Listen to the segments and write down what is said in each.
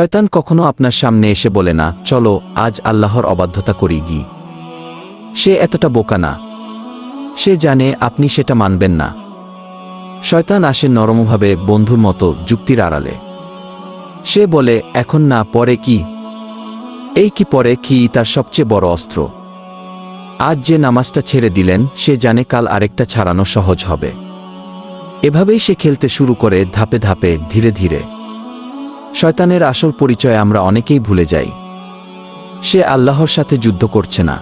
শয়তান কখনো আপনার সামনে এসে বলে না, চলো, আজ আল্লাহর অবাধ্যতা করি গি। সে এতটা বোকা না। সে জানে আপনি সেটা মানবেন না। শয়তান আসে নরমভাবে বন্ধুর মতো যুক্তির আড়ালে। সে বলে, এখন না, পরে কি? এই কি পরে কি তার সবচেয়ে বড় অস্ত্র। আজ যে নামাজটা ছেড়ে দিলেন, সে জানে কাল আরেকটা ছাড়ানো সহজ হবে। এভাবেই সে খেলতে শুরু করে ধাপে ধাপে, ধীরে ধীরে। শয়তানের আসল পরিচয় আমরা অনেকেই ভুলে যাই। সে আল্লাহর সাথে যুদ্ধ করছে না।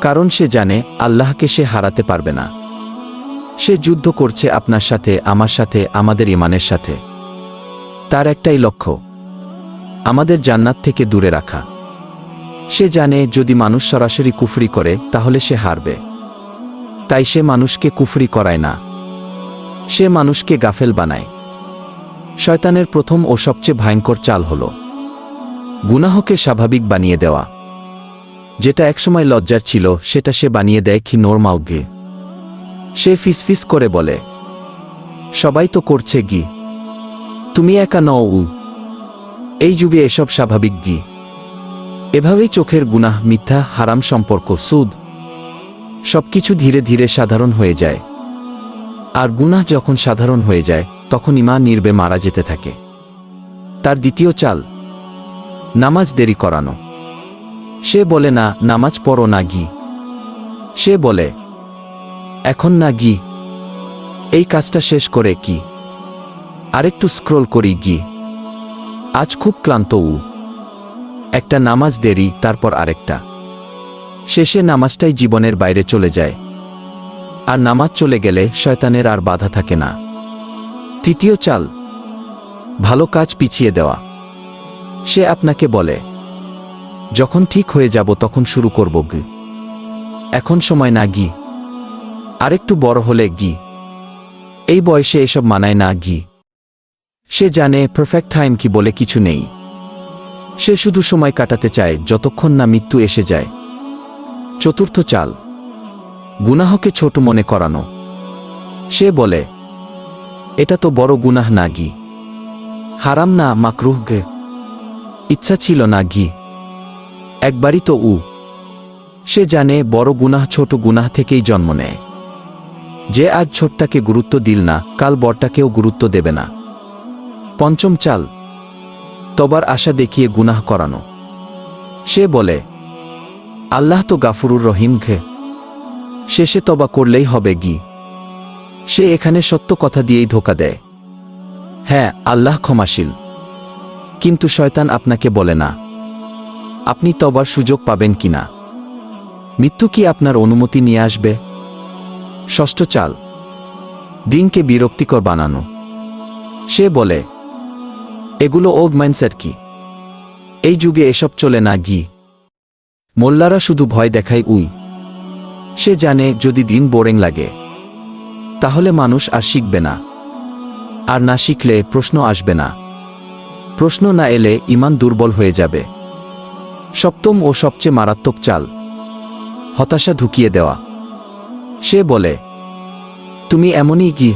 কারণ সে জানে আল্লাহকে সে হারাতে পারবে না। সে যুদ্ধ করছে আপনার সাথে, আমার সাথে, আমাদের ইমানের সাথে। তার একটাই লক্ষ্য, আমাদের জান্নাত থেকে দূরে রাখা। সে জানে যদি মানুষ সরাসরি কুফরি করে, তাহলে সে হারবে। তাই সে মানুষকে কুফরি করায় না। সে মানুষকে গাফেল বানায়। শয়তানের প্রথম ও সবচেয়ে ভয়ঙ্কর চাল হল গুনাহকে স্বাভাবিক বানিয়ে দেওয়া। যেটা একসময় লজ্জার ছিল, সেটা সে বানিয়ে দেয় কি নর্মালগে সে ফিসফিস করে বলে, সবাই তো করছে গি। তুমি একা নও উ। এই যুগে এসব স্বাভাবিক গি। এভাবেই চোখের গুনাহ, মিথ্যা, হারাম সম্পর্ক, সুদ, সবকিছু ধীরে ধীরে সাধারণ হয়ে যায়। আর গুনাহ যখন সাধারণ হয়ে যায় তখন ইমা নির্বে মারা যেতে থাকে। তার দ্বিতীয় চাল, নামাজ দেরি করানো। সে বলে, না, নামাজ পড়ো না, গি। সে বলে, এখন না, গি। এই কাজটা শেষ করে, কি? আরেকটু স্ক্রোল করি, গি। আজ খুব ক্লান্ত উ। একটা নামাজ দেরি, তারপর আরেকটা। শেষে নামাজটাই জীবনের বাইরে চলে যায়। আর নামাজ চলে গেলে শয়তানের আর বাধা থাকে না। তৃতীয় চাল, ভালো কাজ পিছিয়ে দেওয়া। সে আপনাকে বলে, যখন ঠিক হয়ে যাব তখন শুরু করব গি। এখন সময় না গি। আরেকটু বড় হলে গি। এই বয়সে এসব মানায় না গি। সে জানে পারফেক্ট টাইম কি বলে কিছু নেই। সে শুধু সময় কাটাতে চায়, যতক্ষণ না মৃত্যু এসে যায়। চতুর্থ চাল, গুনাহকে ছোট মনে করানো। সে বলে এটা তো বড় গুনাহ না গি হারাম না মাকরুহ গে। ইচ্ছা ছিল না গি একবারই তো উ। সে জানে বড় গুনাহ ছোট গুনাহ থেকেই জন্ম নেয়। যে আজ ছোটটাকে গুরুত্ব দিল না, কাল বড়টাকেও গুরুত্ব দেবে না। পঞ্চম চাল। তবার আশা দেখিয়ে গুনাহ করানো। সে বলে, আল্লাহ তো গাফুরুর রহিম ঘে। শেষে তবা করলেই হবে গি। সে এখানে সত্য কথা দিয়েই ধোকা দেয়। হ্যাঁ আল্লাহ ক্ষমাশীল। কিন্তু শয়তান আপনাকে বলে না। আপনি তবার সুযোগ পাবেন কিনা মৃত্যু কি আপনার অনুমতি নিয়ে আসবে? ষষ্ঠ চাল, দিনকে বিরক্তিকর বানানো। সে বলে, এগুলো ওল্ড মাইন্ডসেট কি? এই যুগে এসব চলে না গি। মোল্লারা শুধু ভয় দেখায় উই। সে জানে যদি দিন বোরিং লাগে। তাহলে মানুষ আর শিখবে না। আর না শিখলে প্রশ্ন আসবে না। প্রশ্ন না এলে ইমান দুর্বল হয়ে যাবে। সপ্তম ও সবচেয়ে মারাত্মক চাল, হতাশা ঢুকিয়ে দেওয়া। সে বলে, তুমি এমনই গি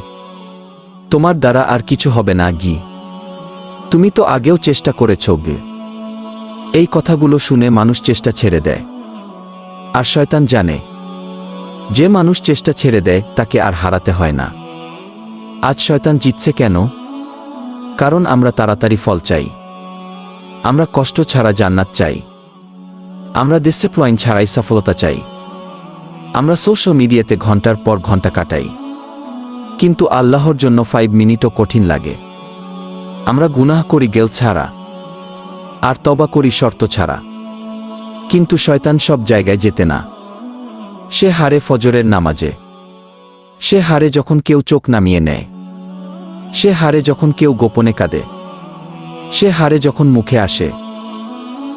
তোমার দ্বারা আর কিছু হবে না গি। তুমি তো আগেও চেষ্টা করেছ গে। এই কথাগুলো শুনে মানুষ চেষ্টা ছেড়ে দেয়। আর শয়তান জানে যে মানুষ চেষ্টা ছেড়ে দেয়, তাকে আর হারাতে হয় না। আজ শয়তান জিতছে কেন? কারণ আমরা তাড়াতাড়ি ফল চাই। আমরা কষ্ট ছাড়া জান্নাত চাই। আমরা ডিসিপ্লাইন ছাড়াই সফলতা চাই। আমরা সোশ্যাল মিডিয়াতে ঘণ্টার পর ঘণ্টা কাটাই। কিন্তু আল্লাহর জন্য ফাইভ মিনিটও কঠিন লাগে। আমরা গুনাহ করি গেল ছাড়া। আর তবা করি শর্ত ছাড়া। কিন্তু শয়তান সব জায়গায় যেতে না। সে হারে ফজরের নামাজে। সে হারে যখন কেউ চোখ নামিয়ে নেয়। সে হারে যখন কেউ গোপনে কাঁদে। সে হারে যখন মুখে আসে।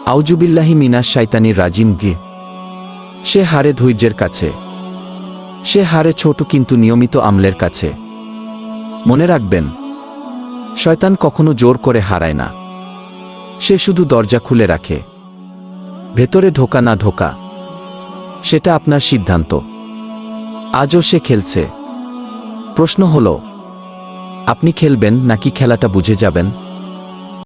আউজুবিল্লাহি মিনাস শাইতানির রাজিম গি সে হারে ধৈর্যের কাছে। সে হারে ছোট কিন্তু নিয়মিত আমলের কাছে। মনে রাখবেন, শয়তান কখনো জোর করে হারায় না। সে শুধু দরজা খুলে রাখে। ভেতরে ঢোকা না ঢোকা। সেটা আপনার সিদ্ধান্ত। আজও সে খেলছে। প্রশ্ন হল আপনি খেলবেন নাকি খেলাটা বুঝে যাবেন?